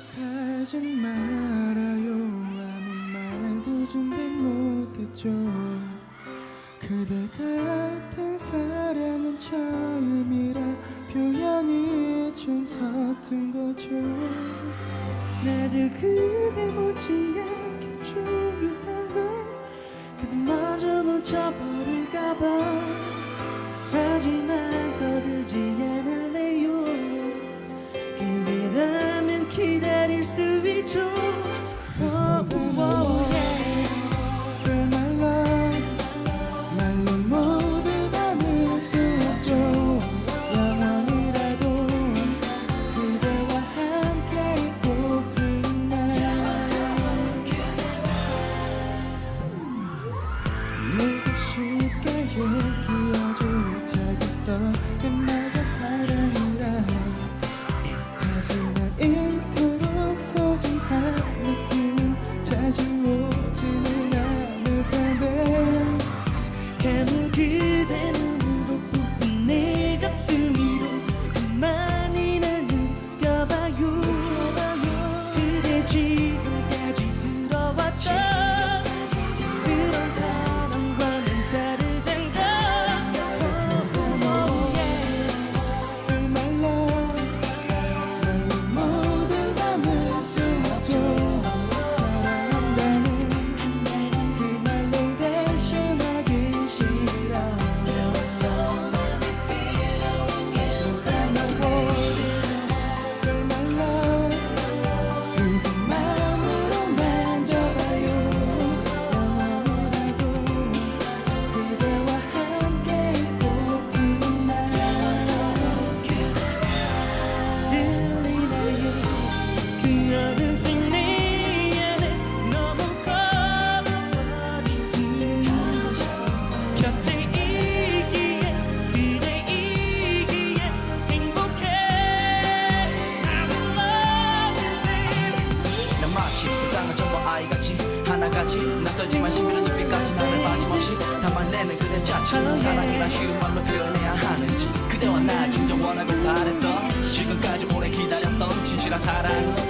약속하진 말아요. 아무 말도 준비 못했죠. 그대 같은 사랑은 처음이라 표현이 좀 서툰 거죠. 나도 그대 못지않 사이같이 하나같이 낯설지만 신비로운 눈빛까지 나를 빠짐없이 담아내는 그대 자체 사랑이란 쉬운 말로 표현해야 하는지 그대와 나 진정 원하고 바랬던 지금까지 오래 기다렸던 진실한 사랑